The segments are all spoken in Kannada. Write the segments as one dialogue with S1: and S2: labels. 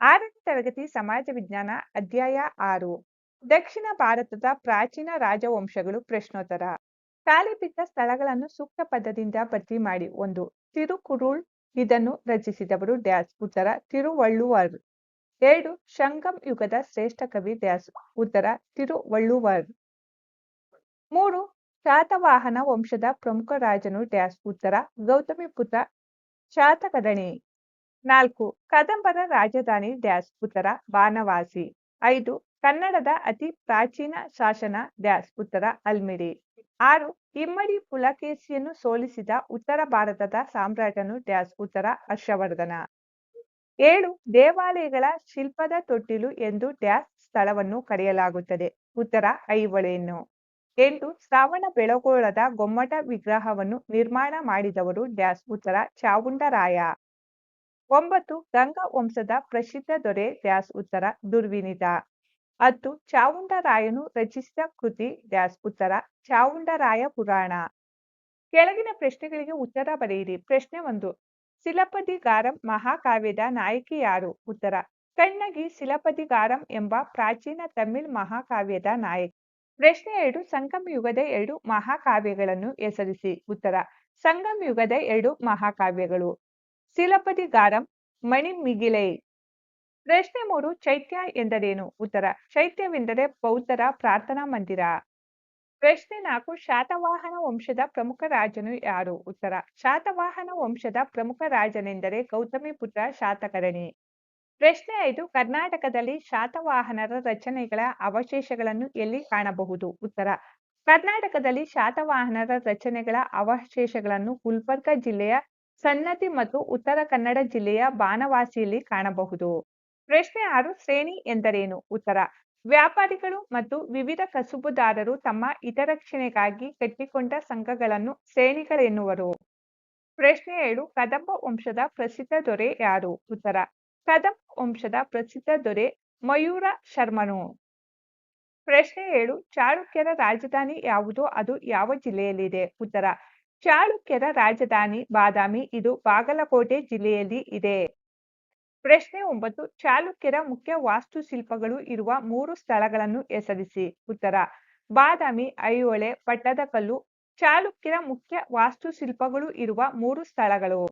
S1: ಆರನೇ ತರಗತಿ ಸಮಾಜ ವಿಜ್ಞಾನ ಅಧ್ಯಾಯ ಆರು. ದಕ್ಷಿಣ ಭಾರತದ ಪ್ರಾಚೀನ ರಾಜವಂಶಗಳು ಪ್ರಶ್ನೋತ್ತರ. ಖಾಲಿ ಬಿದ್ದ ಸ್ಥಳಗಳನ್ನು ಸೂಕ್ತ ಪದದಿಂದ ಭರ್ತಿ ಮಾಡಿ ಒಂದು ತಿರುಕುರುಳ್ ಇದನ್ನು ರಚಿಸಿದವರು ಡ್ಯಾಸ್ ಉತ್ತರ ತಿರುವಳ್ಳುವರ್. ಎರಡು ಶಂಗಂ ಯುಗದ ಶ್ರೇಷ್ಠ ಕವಿ ಡ್ಯಾಸ್ ಉತ್ತರ ತಿರುವಳ್ಳುವರ್. ಮೂರು, ಶಾತವಾಹನ ವಂಶದ ಪ್ರಮುಖ ರಾಜನು ಡ್ಯಾಸ್ ಉತ್ತರ ಗೌತಮಿ ಪುತ್ರ ನಾಲ್ಕು, ಕದಂಬರ ರಾಜಧಾನಿ ಡ್ಯಾಸ್ ಉತ್ತರ ಬಾನವಾಸಿ. ಐದು, ಕನ್ನಡದ ಅತಿ ಪ್ರಾಚೀನ ಶಾಸನ ಡ್ಯಾಸ್ ಉತ್ತರ ಅಲ್ಮಿಡಿ. ಆರು, ಇಮ್ಮಡಿ ಪುಲಕೇಶಿಯನ್ನು ಸೋಲಿಸಿದ ಉತ್ತರ ಭಾರತದ ಸಾಮ್ರಾಟನು ಡ್ಯಾಸ್ ಉತ್ತರ ಹರ್ಷವರ್ಧನ. ಏಳು, ದೇವಾಲಯಗಳ ಶಿಲ್ಪದ ತೊಟ್ಟಿಲು ಎಂದು ಡ್ಯಾಸ್ ಸ್ಥಳವನ್ನು ಕರೆಯಲಾಗುತ್ತದೆ, ಉತ್ತರ ಐವಳೆಯನ್ನು ಎಂಟು, ಶ್ರಾವಣ ಬೆಳಗೋಳದ ಗೊಮ್ಮಟ ವಿಗ್ರಹವನ್ನು ನಿರ್ಮಾಣ ಮಾಡಿದವರು ಡ್ಯಾಸ್ ಉತ್ತರ ಚಾವುಂಡರಾಯ ಒಂಬತ್ತು ಗಂಗಾ ವಂಶದ ಪ್ರಸಿದ್ಧ ದೊರೆ ಡ್ಯಾಸ್ ಉತ್ತರ ದುರ್ವಿನಿತ ಹತ್ತು ಚಾವುಂಡರಾಯನು ರಚಿಸಿದ ಕೃತಿ ಡ್ಯಾಸ್ ಉತ್ತರ ಚಾವುಂಡರಾಯ ಪುರಾಣ. ಕೆಳಗಿನ ಪ್ರಶ್ನೆಗಳಿಗೆ ಉತ್ತರ ಬರೆಯಿರಿ. ಪ್ರಶ್ನೆ ಒಂದು ಸಿಲಪದಿಗಾರಂ ಮಹಾಕಾವ್ಯದ ನಾಯಕಿ ಯಾರು? ಉತ್ತರ, ಕಣ್ಣಗಿ ಸಿಲಪದಿಗಾರಂ ಎಂಬ ಪ್ರಾಚೀನ ತಮಿಳ್ ಮಹಾಕಾವ್ಯದ ನಾಯಕಿ. ಪ್ರಶ್ನೆ ಎರಡು ಸಂಗಮ ಯುಗದ ಎರಡು ಮಹಾಕಾವ್ಯಗಳನ್ನು ಹೆಸರಿಸಿ. ಉತ್ತರ ಸಂಗಮ ಯುಗದ ಎರಡು ಮಹಾಕಾವ್ಯಗಳು. ಸಿಲಪದಿಗಾರಂ ಮಣಿಮಿಗಿಲೈ. ಪ್ರಶ್ನೆ ಮೂರು, ಚೈತ್ಯ ಎಂದರೇನು? ಉತ್ತರ, ಚೈತ್ಯವೆಂದರೆ ಬೌದ್ಧರ ಪ್ರಾರ್ಥನಾ ಮಂದಿರ. ಪ್ರಶ್ನೆ ನಾಲ್ಕು, ಶಾತವಾಹನ ವಂಶದ ಪ್ರಮುಖ ರಾಜನು ಯಾರು? ಉತ್ತರ, ಶಾತವಾಹನ ವಂಶದ ಪ್ರಮುಖ ರಾಜನೆಂದರೆ ಗೌತಮಿ ಪುತ್ರ ಶಾತಕರ್ಣಿ. ಪ್ರಶ್ನೆ ಐದು, ಕರ್ನಾಟಕದಲ್ಲಿ ಶಾತವಾಹನರ ರಚನೆಗಳ ಅವಶೇಷಗಳನ್ನು ಎಲ್ಲಿ ಕಾಣಬಹುದು? ಉತ್ತರ, ಕರ್ನಾಟಕದಲ್ಲಿ ಶಾತವಾಹನರ ರಚನೆಗಳ ಅವಶೇಷಗಳನ್ನು ಗುಲ್ಬರ್ಗ ಜಿಲ್ಲೆಯ ಸನ್ನತಿ ಮತ್ತು ಉತ್ತರ ಕನ್ನಡ ಜಿಲ್ಲೆಯ ಬಾನವಾಸಿಯಲ್ಲಿ ಕಾಣಬಹುದು. ಪ್ರಶ್ನೆ ಆರು, ಶ್ರೇಣಿ ಎಂದರೇನು? ಉತ್ತರ, ವ್ಯಾಪಾರಿಗಳು ಮತ್ತು ವಿವಿಧ ಕಸುಬುದಾರರು ತಮ್ಮ ಹಿತರಕ್ಷಣೆಗಾಗಿ ಕಟ್ಟಿಕೊಂಡ ಸಂಘಗಳನ್ನು ಶ್ರೇಣಿಗಳೆನ್ನುವರು. ಪ್ರಶ್ನೆ ಏಳು, ಕದಂಬ ವಂಶದ ಪ್ರಸಿದ್ಧ ದೊರೆ ಯಾರು? ಉತ್ತರ, ಕದಂಬ ವಂಶದ ಪ್ರಸಿದ್ಧ ದೊರೆ ಮಯೂರ ಶರ್ಮನು. ಪ್ರಶ್ನೆ ಏಳು, ಚಾಳುಕ್ಯರ ರಾಜಧಾನಿ ಯಾವುದು? ಅದು ಯಾವ ಜಿಲ್ಲೆಯಲ್ಲಿದೆ? ಉತ್ತರ ಚಾಳುಕ್ಯರ ರಾಜಧಾನಿ ಬಾದಾಮಿ, ಇದು ಬಾಗಲಕೋಟೆ ಜಿಲ್ಲೆಯಲ್ಲಿ ಇದೆ. ಪ್ರಶ್ನೆ ಒಂಬತ್ತು ಚಾಲುಕ್ಯರ ಮುಖ್ಯ ವಾಸ್ತುಶಿಲ್ಪಗಳು ಇರುವ ಮೂರು ಸ್ಥಳಗಳನ್ನು ಹೆಸರಿಸಿ. ಉತ್ತರ, ಬಾದಾಮಿ, ಐಹೊಳೆ ಪಟ್ಟದಕಲ್ಲು ಚಾಲುಕ್ಯರ ಮುಖ್ಯ ವಾಸ್ತುಶಿಲ್ಪಗಳು ಇರುವ ಮೂರು ಸ್ಥಳಗಳು.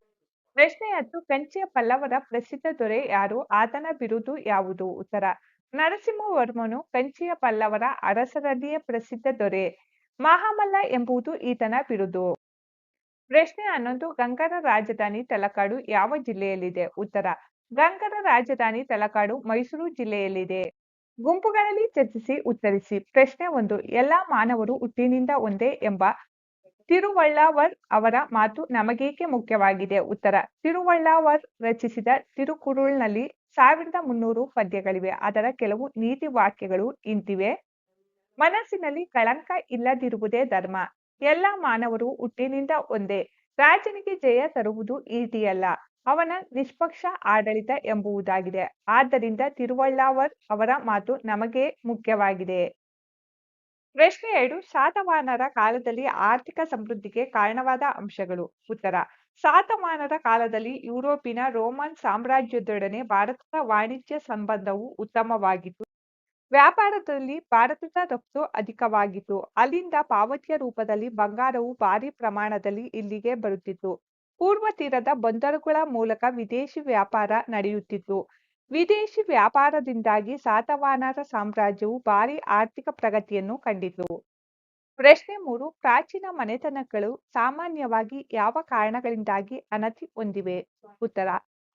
S1: ಪ್ರಶ್ನೆ ಹತ್ತು, ಕಂಚಿಯ ಪಲ್ಲವರ ಪ್ರಸಿದ್ಧ ದೊರೆ ಯಾರು? ಆತನ ಬಿರುದು ಯಾವುದು? ಉತ್ತರ, ನರಸಿಂಹವರ್ಮನು ಕಂಚಿಯ ಪಲ್ಲವರ ಅರಸರಲ್ಲಿಯೇ ಪ್ರಸಿದ್ಧ ದೊರೆ. ಮಹಾಮಲ್ಲ ಎಂಬುದು ಈತನ ಬಿರುದು. ಪ್ರಶ್ನೆ ಹನ್ನೊಂದು ಗಂಗರ ರಾಜಧಾನಿ ತಲಕಾಡು ಯಾವ ಜಿಲ್ಲೆಯಲ್ಲಿದೆ? ಉತ್ತರ ಗಂಗರ ರಾಜಧಾನಿ ತಲಕಾಡು, ಮೈಸೂರು ಜಿಲ್ಲೆಯಲ್ಲಿದೆ. ಗುಂಪುಗಳಲ್ಲಿ ಚರ್ಚಿಸಿ, ಉತ್ತರಿಸಿ. ಪ್ರಶ್ನೆ ಒಂದು, ಎಲ್ಲಾ ಮಾನವರು ಹುಟ್ಟಿನಿಂದ ಒಂದೇ ಎಂಬ ತಿರುವಳ್ಳಾವರ್ ಅವರ ಮಾತು ನಮಗೇಕೆ ಮುಖ್ಯವಾಗಿದೆ? ಉತ್ತರ, ತಿರುವಳ್ಳಾವರ್ ರಚಿಸಿದ ತಿರುಕುರುಳ್ನಲ್ಲಿ ಸಾವಿರದ ಮುನ್ನೂರು ಪದ್ಯಗಳಿವೆ. ಅದರ ಕೆಲವು ನೀತಿ ವಾಕ್ಯಗಳು ಇಂತಿವೆ. ಮನಸ್ಸಿನಲ್ಲಿ ಕಳಂಕ ಇಲ್ಲದಿರುವುದೇ ಧರ್ಮ. ಎಲ್ಲ ಮಾನವರು ಹುಟ್ಟಿನಿಂದ ಒಂದೇ. ರಾಜನಿಗೆ ಜಯ ತರುವುದು ಈಟಿಯಲ್ಲ, ಅವನ ನಿಷ್ಪಕ್ಷ ಆಡಳಿತ ಎಂಬುವುದಾಗಿದೆ. ಆದ್ದರಿಂದ ತಿರುವಳ್ಳಾವರ್ ಅವರ ಮಾತು ನಮಗೆ ಮುಖ್ಯವಾಗಿದೆ. ಪ್ರಶ್ನೆ ಎರಡು, ಶಾತಮಾನರ ಕಾಲದಲ್ಲಿ ಆರ್ಥಿಕ ಸಮೃದ್ಧಿಗೆ ಕಾರಣವಾದ ಅಂಶಗಳು. ಉತ್ತರ ಶಾತವಾಹನರ ಕಾಲದಲ್ಲಿ ಯುರೋಪಿನ ರೋಮನ್ ಸಾಮ್ರಾಜ್ಯದೊಡನೆ ಭಾರತದ ವಾಣಿಜ್ಯ ಸಂಬಂಧವು ಉತ್ತಮವಾಗಿತ್ತು. ವ್ಯಾಪಾರದಲ್ಲಿ ಭಾರತದ ರಫ್ತು ಅಧಿಕವಾಗಿತ್ತು. ಅಲ್ಲಿಂದ ಪಾವತಿಯ ರೂಪದಲ್ಲಿ ಬಂಗಾರವು ಭಾರಿ ಪ್ರಮಾಣದಲ್ಲಿ ಇಲ್ಲಿಗೆ ಬರುತ್ತಿತ್ತು. ಪೂರ್ವ ತೀರದ ಬಂದರುಗಳ ಮೂಲಕ ವಿದೇಶಿ ವ್ಯಾಪಾರ ನಡೆಯುತ್ತಿತ್ತು. ವಿದೇಶಿ ವ್ಯಾಪಾರದಿಂದಾಗಿ ಸಾತವಾನರ ಸಾಮ್ರಾಜ್ಯವು ಭಾರಿ ಆರ್ಥಿಕ ಪ್ರಗತಿಯನ್ನು ಕಂಡಿತು ಪ್ರಶ್ನೆ ಮೂರು, ಪ್ರಾಚೀನ ಮನೆತನಗಳು ಸಾಮಾನ್ಯವಾಗಿ ಯಾವ ಕಾರಣಗಳಿಂದಾಗಿ ಅನತಿ ಹೊಂದಿವೆ? ಉತ್ತರ,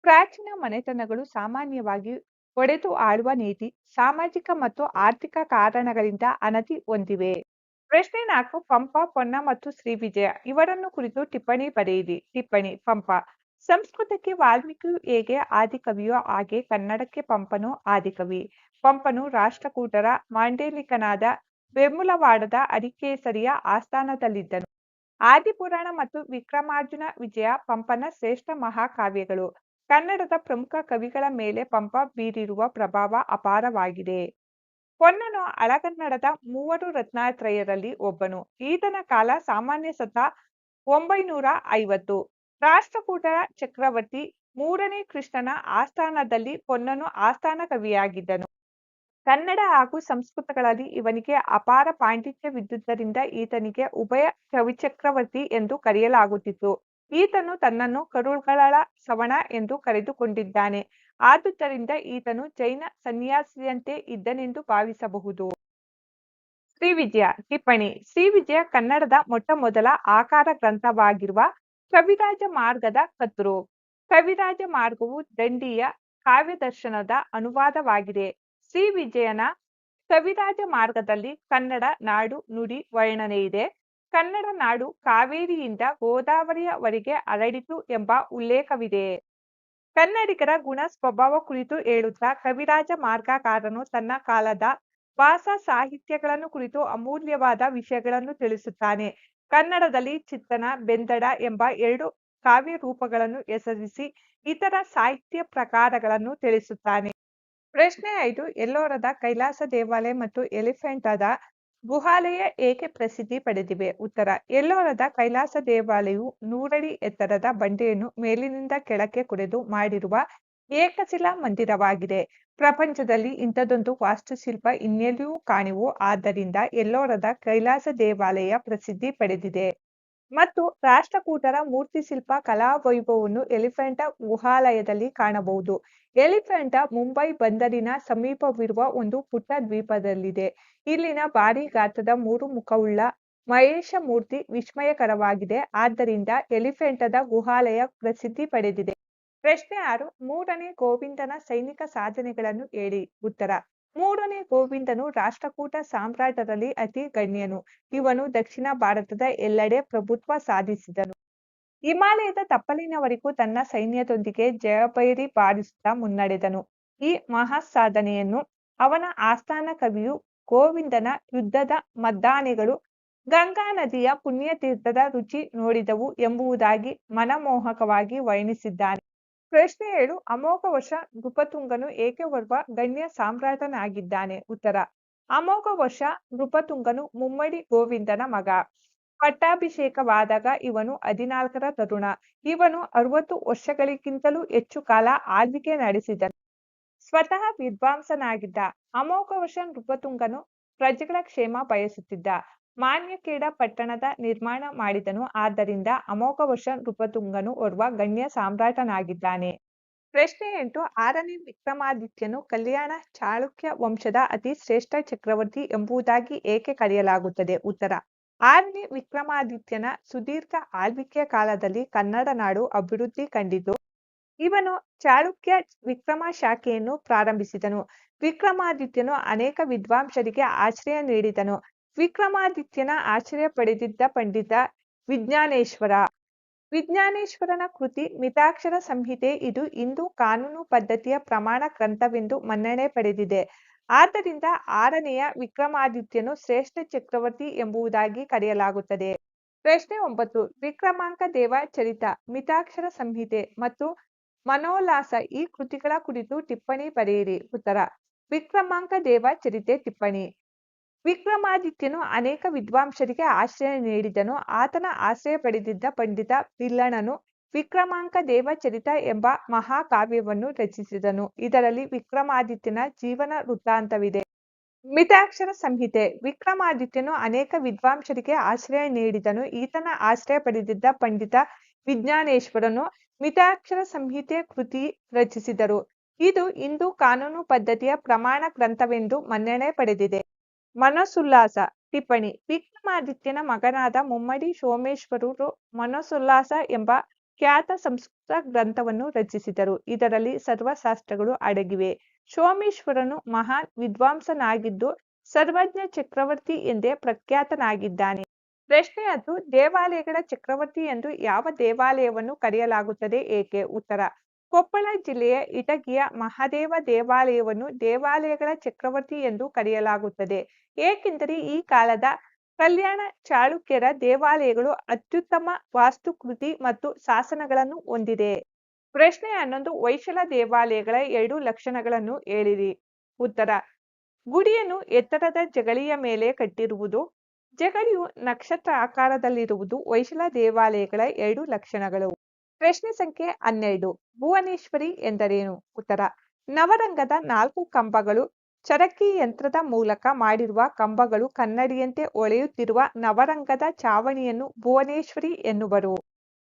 S1: ಪ್ರಾಚೀನ ಮನೆತನಗಳು ಸಾಮಾನ್ಯವಾಗಿ ಒಡೆದು ಆಳುವ ನೀತಿ ಸಾಮಾಜಿಕ ಮತ್ತು ಆರ್ಥಿಕ ಕಾರಣಗಳಿಂದ ಅನತಿ ಹೊಂದಿವೆ. ಪ್ರಶ್ನೆ ನಾಲ್ಕು, ಪಂಪ, ಪೊನ್ನ ಮತ್ತು ಶ್ರೀವಿಜಯ ಇವರನ್ನು ಕುರಿತು ಟಿಪ್ಪಣಿ ಬರೆಯಿರಿ. ಟಿಪ್ಪಣಿ, ಪಂಪ. ಸಂಸ್ಕೃತಕ್ಕೆ ವಾಲ್ಮೀಕಿ ಹೇಗೆ ಆದಿಕವಿಯೋ ಹಾಗೆ ಕನ್ನಡಕ್ಕೆ ಪಂಪನು ಆದಿಕವಿ ಪಂಪನು ರಾಷ್ಟ್ರಕೂಟರ ಮಾಂಡೇಲಿಕನಾದ ವೆಮುಲವಾಡದ ಅರಿಕೇಸರಿಯ ಆಸ್ಥಾನದಲ್ಲಿದ್ದನು. ಆದಿಪುರಾಣ ಮತ್ತು ವಿಕ್ರಮಾರ್ಜುನ ವಿಜಯ ಪಂಪನ ಶ್ರೇಷ್ಠ ಮಹಾಕಾವ್ಯಗಳು. ಕನ್ನಡದ ಪ್ರಮುಖ ಕವಿಗಳ ಮೇಲೆ ಪಂಪ ಬೀರಿರುವ ಪ್ರಭಾವ ಅಪಾರವಾಗಿದೆ. ಪೊನ್ನನು ಅಳಗನ್ನಡದ ಮೂವರು ರತ್ನಾತ್ರಯರಲ್ಲಿ ಒಬ್ಬನು. ಈತನ ಕಾಲ ಸಾಮಾನ್ಯ ಸತ ಒಂಬೈನೂರ ಐವತ್ತು. ರಾಷ್ಟ್ರಕೂಟರ ಚಕ್ರವರ್ತಿ ಮೂರನೇ ಕೃಷ್ಣನ ಆಸ್ಥಾನದಲ್ಲಿ ಪೊನ್ನನು ಆಸ್ಥಾನ ಕವಿಯಾಗಿದ್ದನು. ಕನ್ನಡ ಹಾಗೂ ಸಂಸ್ಕೃತಗಳಲ್ಲಿ ಇವನಿಗೆ ಅಪಾರ ಪಾಂಡಿತ್ಯವಿದ್ದುದರಿಂದ ಈತನಿಗೆ ಉಭಯ ಕವಿಚಕ್ರವರ್ತಿ ಎಂದು ಕರೆಯಲಾಗುತ್ತಿತ್ತು. ಈತನು ತನ್ನನ್ನು ಕರುಗಳ ಸವಣ ಎಂದು ಕರೆದುಕೊಂಡಿದ್ದಾನೆ. ಆದುದರಿಂದ ಈತನು ಜೈನ ಸನ್ಯಾಸಿಯಂತೆ ಇದ್ದನೆಂದು ಭಾವಿಸಬಹುದು. ಶ್ರೀವಿಜಯ ಟಿಪ್ಪಣಿ. ಶ್ರೀವಿಜಯ ಕನ್ನಡದ ಮೊಟ್ಟ ಮೊದಲ ಆಕಾರ ಗ್ರಂಥವಾಗಿರುವ ಕವಿರಾಜ ಮಾರ್ಗದ ಕತ್ರು ಕವಿರಾಜ ಮಾರ್ಗವು ದಂಡಿಯ ಕಾವ್ಯದರ್ಶನದ ಅನುವಾದವಾಗಿದೆ. ಶ್ರೀ ವಿಜಯನ ಕವಿರಾಜ ಮಾರ್ಗದಲ್ಲಿ ಕನ್ನಡ ನಾಡು ನುಡಿ ವರ್ಣನೆ ಇದೆ. ಕನ್ನಡ ನಾಡು ಕಾವೇರಿಯಿಂದ ಗೋದಾವರಿಯವರೆಗೆ ಅರಳಿತು ಎಂಬ ಉಲ್ಲೇಖವಿದೆ. ಕನ್ನಡಿಗರ ಗುಣ ಸ್ವಭಾವ ಕುರಿತು ಹೇಳುತ್ತಾ ಕವಿರಾಜ ಮಾರ್ಗಕಾರನು ತನ್ನ ಕಾಲದ ಭಾಷಾ ಸಾಹಿತ್ಯಗಳನ್ನು ಕುರಿತು ಅಮೂಲ್ಯವಾದ ವಿಷಯಗಳನ್ನು ತಿಳಿಸುತ್ತಾನೆ. ಕನ್ನಡದಲ್ಲಿ ಚಿತ್ತನ, ಬೆಂದಡ ಎಂಬ ಎರಡು ಕಾವ್ಯ ರೂಪಗಳನ್ನು ಹೆಸರಿಸಿ ಇತರ ಸಾಹಿತ್ಯ ಪ್ರಕಾರಗಳನ್ನು ತಿಳಿಸುತ್ತಾನೆ. ಪ್ರಶ್ನೆ ಐದು, ಎಲ್ಲೋರದ ಕೈಲಾಸ ದೇವಾಲಯ ಮತ್ತು ಎಲಿಫೆಂಟದ ಗುಹಾಲಯ ಏಕೆ ಪ್ರಸಿದ್ಧಿ ಪಡೆದಿವೆ? ಉತ್ತರ, ಎಲ್ಲೋರದ ಕೈಲಾಸ ದೇವಾಲಯವು ನೂರಡಿ ಎತ್ತರದ ಬಂಡೆಯನ್ನು ಮೇಲಿನಿಂದ ಕೆಳಕ್ಕೆ ಕುಡಿದು ಮಾಡಿರುವ ಏಕಶಿಲಾ ಮಂದಿರವಾಗಿದೆ. ಪ್ರಪಂಚದಲ್ಲಿ ಇಂಥದೊಂದು ವಾಸ್ತುಶಿಲ್ಪ ಇನ್ನೆಲ್ಲಿಯೂ ಕಾಣಿವು. ಆದ್ದರಿಂದ ಎಲ್ಲೋರದ ಕೈಲಾಸ ದೇವಾಲಯ ಪ್ರಸಿದ್ಧಿ ಪಡೆದಿದೆ. ಮತ್ತು ರಾಷ್ಟ್ರಕೂಟರ ಮೂರ್ತಿಶಿಲ್ಪ ಕಲಾವೈಭವವನ್ನು ಎಲಿಫೆಂಟಾ ಗುಹಾಲಯದಲ್ಲಿ ಕಾಣಬಹುದು. ಎಲಿಫೆಂಟಾ ಮುಂಬೈ ಬಂದರಿನ ಸಮೀಪವಿರುವ ಒಂದು ಪುಟ್ಟ ದ್ವೀಪದಲ್ಲಿದೆ. ಇಲ್ಲಿನ ಭಾರಿ ಗಾತ್ರದ ಮೂರು ಮುಖವುಳ್ಳ ಮಹೇಶ ಮೂರ್ತಿ ವಿಸ್ಮಯಕರವಾಗಿದೆ. ಆದ್ದರಿಂದ ಎಲಿಫೆಂಟದ ಗುಹಾಲಯ ಪ್ರಸಿದ್ಧಿ ಪಡೆದಿದೆ. ಪ್ರಶ್ನೆ ಆರು, ಮೂರನೇ ಗೋವಿಂದನ ಸೈನಿಕ ಸಾಧನೆಗಳನ್ನು ಹೇಳಿ. ಉತ್ತರ ಮೂರನೇ ಗೋವಿಂದನು ರಾಷ್ಟ್ರಕೂಟ ಸಾಮ್ರಾಟರಲ್ಲಿ ಅತಿ ಗಣ್ಯನು. ಇವನು ದಕ್ಷಿಣ ಭಾರತದ ಎಲ್ಲೆಡೆ ಪ್ರಭುತ್ವ ಸಾಧಿಸಿದನು. ಹಿಮಾಲಯದ ತಪ್ಪಲಿನವರೆಗೂ ತನ್ನ ಸೈನ್ಯದೊಂದಿಗೆ ಜಯಭೈರಿ ಬಾರಿಸುತ್ತಾ ಮುನ್ನಡೆದನು. ಈ ಮಹಾ ಸಾಧನೆಯನ್ನು ಅವನ ಆಸ್ಥಾನ ಕವಿಯು ಗೋವಿಂದನ ಯುದ್ಧದ ಮದ್ದಾನೆಗಳು ಗಂಗಾ ನದಿಯ ಪುಣ್ಯತೀರ್ಥದ ರುಚಿ ನೋಡಿದವು ಎಂಬುದಾಗಿ ಮನಮೋಹಕವಾಗಿ ವರ್ಣಿಸಿದ್ದಾನೆ. ಪ್ರಶ್ನೆ ಏಳು ಅಮೋಘ ವರ್ಷ ನೃಪತುಂಗನು ಏಕೆ ಓರ್ವ ಗಣ್ಯ ಸಾಮ್ರಾಟನಾಗಿದ್ದಾನೆ? ಉತ್ತರ ಅಮೋಘ ವರ್ಷ ನೃಪತುಂಗನು ಮುಮ್ಮಡಿ ಗೋವಿಂದನ ಮಗ. ಪಟ್ಟಾಭಿಷೇಕವಾದಾಗ ಇವನು ಹದಿನಾಲ್ಕರ ತರುಣ. ಇವನು ಅರವತ್ತು ವರ್ಷಗಳಿಗಿಂತಲೂ ಹೆಚ್ಚು ಕಾಲ ಆಳ್ವಿಕೆ ನಡೆಸಿದನು. ಸ್ವತಃ ವಿದ್ವಾಂಸನಾಗಿದ್ದ ಅಮೋಘ ವರ್ಷ ನೃಪತುಂಗನು ಪ್ರಜೆಗಳ ಕ್ಷೇಮ ಬಯಸುತ್ತಿದ್ದ. ಮಾನ್ಯಕೇಡ ಪಟ್ಟಣದ ನಿರ್ಮಾಣ ಮಾಡಿದನು. ಆದ್ದರಿಂದ ಅಮೋಘ ವರ್ಷ ನೃಪತುಂಗನು ಓರ್ವ ಗಣ್ಯ ಸಾಮ್ರಾಟನಾಗಿದ್ದಾನೆ. ಪ್ರಶ್ನೆ ಎಂಟು, ಆರನೇ ವಿಕ್ರಮಾದಿತ್ಯನು ಕಲ್ಯಾಣ ಚಾಳುಕ್ಯ ವಂಶದ ಅತಿ ಶ್ರೇಷ್ಠ ಚಕ್ರವರ್ತಿ ಎಂಬುದಾಗಿ ಏಕೆ ಕರೆಯಲಾಗುತ್ತದೆ? ಉತ್ತರ, ಆರನೇ ವಿಕ್ರಮಾದಿತ್ಯನ ಸುದೀರ್ಘ ಆಳ್ವಿಕೆಯ ಕಾಲದಲ್ಲಿ ಕನ್ನಡ ನಾಡು ಅಭಿವೃದ್ಧಿ ಕಂಡಿತು. ಇವನು ಚಾಳುಕ್ಯ ವಿಕ್ರಮ ಶಾಖೆಯನ್ನು ಪ್ರಾರಂಭಿಸಿದನು. ವಿಕ್ರಮಾದಿತ್ಯನು ಅನೇಕ ವಿದ್ವಾಂಸರಿಗೆ ಆಶ್ರಯ ನೀಡಿದನು. ವಿಕ್ರಮಾದಿತ್ಯನ ಆಶ್ರಯ ಪಡೆದಿದ್ದ ಪಂಡಿತ ವಿಜ್ಞಾನೇಶ್ವರ. ವಿಜ್ಞಾನೇಶ್ವರನ ಕೃತಿ ಮಿತಾಕ್ಷರ ಸಂಹಿತೆ ಇದು ಇಂದು ಕಾನೂನು ಪದ್ಧತಿಯ ಪ್ರಮಾಣ ಗ್ರಂಥವೆಂದು ಮನ್ನಣೆ ಪಡೆದಿದೆ. ಆದ್ದರಿಂದ ಆರನೆಯ ವಿಕ್ರಮಾದಿತ್ಯನು ಶ್ರೇಷ್ಠ ಚಕ್ರವರ್ತಿ ಎಂಬುದಾಗಿ ಕರೆಯಲಾಗುತ್ತದೆ. ಪ್ರಶ್ನೆ ಒಂಬತ್ತು, ವಿಕ್ರಮಾಂಕ ದೇವ ಚರಿತ, ಮಿತಾಕ್ಷರ ಸಂಹಿತೆ ಮತ್ತು ಮನೋಲ್ಲಾಸ ಈ ಕೃತಿಗಳ ಕುರಿತು ಟಿಪ್ಪಣಿ ಬರೆಯಿರಿ. ಉತ್ತರ, ವಿಕ್ರಮಾಂಕ ದೇವ ಚರಿತೆ ಟಿಪ್ಪಣಿ. ವಿಕ್ರಮಾದಿತ್ಯನು ಅನೇಕ ವಿದ್ವಾಂಸರಿಗೆ ಆಶ್ರಯ ನೀಡಿದನು. ಆತನ ಆಶ್ರಯ ಪಡೆದಿದ್ದ ಪಂಡಿತ ಬಿಲ್ಲಣನು ವಿಕ್ರಮಾಂಕ ದೇವ ಚರಿತ ಎಂಬ ಮಹಾಕಾವ್ಯವನ್ನು ರಚಿಸಿದನು. ಇದರಲ್ಲಿ ವಿಕ್ರಮಾದಿತ್ಯನ ಜೀವನ ವೃತ್ತಾಂತವಿದೆ. ಮಿತಾಕ್ಷರ ಸಂಹಿತೆ. ವಿಕ್ರಮಾದಿತ್ಯನು ಅನೇಕ ವಿದ್ವಾಂಸರಿಗೆ ಆಶ್ರಯ ನೀಡಿದನು. ಈತನ ಆಶ್ರಯ ಪಡೆದಿದ್ದ ಪಂಡಿತ ವಿಜ್ಞಾನೇಶ್ವರನು ಮಿತಾಕ್ಷರ ಸಂಹಿತೆ ಕೃತಿ ರಚಿಸಿದರು. ಇದು ಇಂದು ಕಾನೂನು ಪದ್ಧತಿಯ ಪ್ರಮಾಣ ಗ್ರಂಥವೆಂದು ಮನ್ನಣೆ ಪಡೆದಿದೆ. ಮನಸ್ಸುಲ್ಲಾಸ ಟಿಪ್ಪಣಿ. ವಿಕ್ರಮಾದಿತ್ಯನ ಮಗನಾದ ಮುಮ್ಮಡಿ ಸೋಮೇಶ್ವರರು ಮನಸ್ಸುಲ್ಲಾಸ ಎಂಬ ಖ್ಯಾತ ಸಂಸ್ಕೃತ ಗ್ರಂಥವನ್ನು ರಚಿಸಿದರು. ಇದರಲ್ಲಿ ಸರ್ವಶಾಸ್ತ್ರಗಳು ಅಡಗಿವೆ. ಸೋಮೇಶ್ವರನು ಮಹಾನ್ ವಿದ್ವಾಂಸನಾಗಿದ್ದು ಸರ್ವಜ್ಞ ಚಕ್ರವರ್ತಿ ಎಂದೇ ಪ್ರಖ್ಯಾತನಾಗಿದ್ದಾನೆ. ಪ್ರಶ್ನೆ ಅದು, ದೇವಾಲಯಗಳ ಚಕ್ರವರ್ತಿ ಎಂದು ಯಾವ ದೇವಾಲಯವನ್ನು ಕರೆಯಲಾಗುತ್ತದೆ? ಏಕೆ? ಉತ್ತರ ಕೊಪ್ಪಳ ಜಿಲ್ಲೆಯ ಇಟಗಿಯ ಮಹಾದೇವ ದೇವಾಲಯವನ್ನು ದೇವಾಲಯಗಳ ಚಕ್ರವರ್ತಿ ಎಂದು ಕರೆಯಲಾಗುತ್ತದೆ. ಏಕೆಂದರೆ ಈ ಕಾಲದ ಕಲ್ಯಾಣ ಚಾಳುಕ್ಯರ ದೇವಾಲಯಗಳು ಅತ್ಯುತ್ತಮ ವಾಸ್ತುಕೃತಿ ಮತ್ತು ಶಾಸನಗಳನ್ನು ಹೊಂದಿದೆ. ಪ್ರಶ್ನೆ ಹನ್ನೊಂದು, ವೈಶಲ ದೇವಾಲಯಗಳ ಎರಡು ಲಕ್ಷಣಗಳನ್ನು ಹೇಳಿರಿ. ಉತ್ತರ, ಗುಡಿಯನ್ನು ಎತ್ತರದ ಜಗಳಿಯ ಮೇಲೆ ಕಟ್ಟಿರುವುದು ಜಗಳಿಯು ನಕ್ಷತ್ರ ಆಕಾರದಲ್ಲಿರುವುದು ವೈಶಲ ದೇವಾಲಯಗಳ ಎರಡು ಲಕ್ಷಣಗಳು. ಪ್ರಶ್ನೆ ಸಂಖ್ಯೆ ಹನ್ನೆರಡು. ಭುವನೇಶ್ವರಿ ಎಂದರೇನು? ಉತ್ತರ, ನವರಂಗದ ನಾಲ್ಕು ಕಂಬಗಳು ಚರಕಿ ಯಂತ್ರದ ಮೂಲಕ ಮಾಡಿರುವ ಕಂಬಗಳು ಕನ್ನಡಿಯಂತೆ ಒಳೆಯುತ್ತಿರುವ ನವರಂಗದ ಚಾವಣಿಯನ್ನು ಭುವನೇಶ್ವರಿ ಎನ್ನುವರು.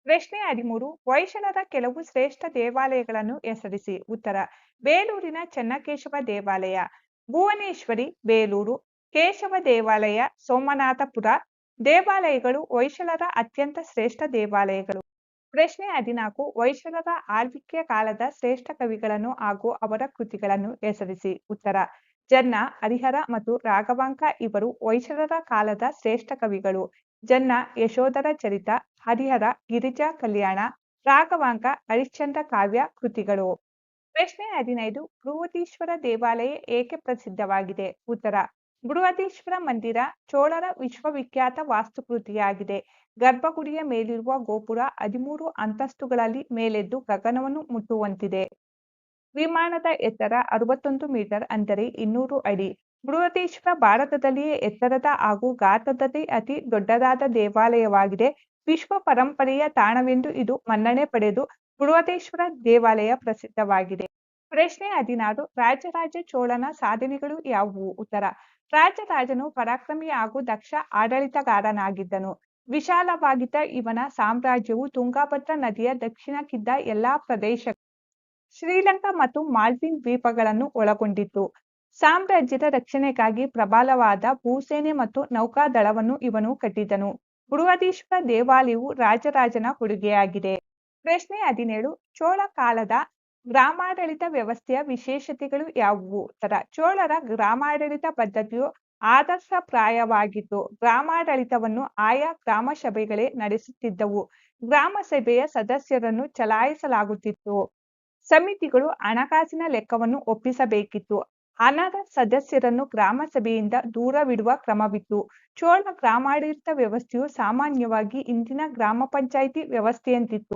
S1: ಪ್ರಶ್ನೆ ಹದಿಮೂರು ಹೊಯ್ಸಳರ ಕೆಲವು ಶ್ರೇಷ್ಠ ದೇವಾಲಯಗಳನ್ನು ಹೆಸರಿಸಿ. ಉತ್ತರ, ಬೇಲೂರಿನ ಚನ್ನಕೇಶವ ದೇವಾಲಯ, ಭುವನೇಶ್ವರಿ, ಬೇಲೂರು, ಕೇಶವ ದೇವಾಲಯ, ಸೋಮನಾಥಪುರ ದೇವಾಲಯಗಳು ಹೊಯ್ಸಳರ ಅತ್ಯಂತ ಶ್ರೇಷ್ಠ ದೇವಾಲಯಗಳು. ಪ್ರಶ್ನೆ ಹದಿನಾಲ್ಕು ವೈಶ್ವರದ ಆಳ್ವಿಕೆಯ ಕಾಲದ ಶ್ರೇಷ್ಠ ಕವಿಗಳನ್ನು ಹಾಗೂ ಅವರ ಕೃತಿಗಳನ್ನು ಹೆಸರಿಸಿ. ಉತ್ತರ, ಜನ್ನ, ಹರಿಹರ ಮತ್ತು ರಾಘವಾಂಕ ಇವರು ಹೊಯ್ಸಳರ ಕಾಲದ ಶ್ರೇಷ್ಠ ಕವಿಗಳು. ಜನ್ನ, ಯಶೋಧರ ಚರಿತ, ಹರಿಹರ, ಗಿರಿಜಾ ಕಲ್ಯಾಣ, ರಾಘವಾಂಕ, ಹರಿಶ್ಚಂದ್ರ ಕಾವ್ಯ ಕೃತಿಗಳು. ಪ್ರಶ್ನೆ ಹದಿನೈದು ಬೃಹದೀಶ್ವರ ದೇವಾಲಯ ಏಕೆ ಪ್ರಸಿದ್ಧವಾಗಿದೆ? ಉತ್ತರ ಬೃಹದೀಶ್ವರ ಮಂದಿರ ಚೋಳರ ವಿಶ್ವವಿಖ್ಯಾತ ವಾಸ್ತುಕೃತಿಯಾಗಿದೆ. ಗರ್ಭಗುಡಿಯ ಮೇಲಿರುವ ಗೋಪುರ ಹದಿಮೂರು ಅಂತಸ್ತುಗಳಲ್ಲಿ ಮೇಲೆದ್ದು ಗಗನವನ್ನು ಮುಟ್ಟುವಂತಿದೆ. ವಿಮಾನದ ಎತ್ತರ ಅರವತ್ತೊಂದು ಮೀಟರ್ ಅಂದರೆ ಇನ್ನೂರು ಅಡಿ. ಬೃಹದೀಶ್ವರ ಭಾರತದಲ್ಲಿಯೇ ಎತ್ತರದ ಹಾಗೂ ಗಾತ್ರದಲ್ಲಿ ಅತಿ ದೊಡ್ಡದಾದ ದೇವಾಲಯವಾಗಿದೆ. ವಿಶ್ವ ಪರಂಪರೆಯ ತಾಣವೆಂದು ಇದು ಮನ್ನಣೆ ಪಡೆದು ಬೃಹದೇಶ್ವರ ದೇವಾಲಯ ಪ್ರಸಿದ್ಧವಾಗಿದೆ. ಪ್ರಶ್ನೆ ಹದಿನಾರು, ರಾಜರಾಜ ಚೋಳನ ಸಾಧನೆಗಳು ಯಾವುವು? ಉತ್ತರ ರಾಜರಾಜನು ಪರಾಕ್ರಮಿ ಹಾಗೂ ದಕ್ಷ ಆಡಳಿತಗಾರನಾಗಿದ್ದನು. ವಿಶಾಲವಾಗಿದ್ದ ಇವನ ಸಾಮ್ರಾಜ್ಯವು ತುಂಗಾಭದ್ರಾ ನದಿಯ ದಕ್ಷಿಣಕ್ಕಿದ್ದ ಎಲ್ಲಾ ಪ್ರದೇಶ ಶ್ರೀಲಂಕಾ ಮತ್ತು ಮಾಲ್ದೀವ್ ದ್ವೀಪಗಳನ್ನು ಒಳಗೊಂಡಿತ್ತು. ಸಾಮ್ರಾಜ್ಯದ ರಕ್ಷಣೆಗಾಗಿ ಪ್ರಬಲವಾದ ಭೂಸೇನೆ ಮತ್ತು ನೌಕಾದಳವನ್ನು ಇವನು ಕಟ್ಟಿದನು. ಬೃಹದೀಶ್ವರ ದೇವಾಲಯವು ರಾಜರಾಜನ ಕೊಡುಗೆಯಾಗಿದೆ. ಪ್ರಶ್ನೆ ಹದಿನೇಳು, ಚೋಳ ಕಾಲದ ಗ್ರಾಮಾಡಳಿತ ವ್ಯವಸ್ಥೆಯ ವಿಶೇಷತೆಗಳು ಯಾವುವು? ತರ ಚೋಳರ ಗ್ರಾಮಾಡಳಿತ ಪದ್ಧತಿಯು ಆದರ್ಶಪ್ರಾಯವಾಗಿದ್ದು, ಗ್ರಾಮಾಡಳಿತವನ್ನು ಆಯಾ ಗ್ರಾಮ ಸಭೆಗಳೇ ನಡೆಸುತ್ತಿದ್ದವು. ಗ್ರಾಮ ಸಭೆಯ ಸದಸ್ಯರನ್ನು ಚಲಾಯಿಸಲಾಗುತ್ತಿತ್ತು. ಸಮಿತಿಗಳು ಹಣಕಾಸಿನ ಲೆಕ್ಕವನ್ನು ಒಪ್ಪಿಸಬೇಕಿತ್ತು. ಅನರ್ಹ ಸದಸ್ಯರನ್ನು ಗ್ರಾಮ ಸಭೆಯಿಂದ ದೂರವಿಡುವ ಕ್ರಮವಿತ್ತು. ಚೋಳ ಗ್ರಾಮಾಡಳಿತ ವ್ಯವಸ್ಥೆಯು ಸಾಮಾನ್ಯವಾಗಿ ಇಂದಿನ ಗ್ರಾಮ ಪಂಚಾಯಿತಿ ವ್ಯವಸ್ಥೆಯಂತಿತ್ತು.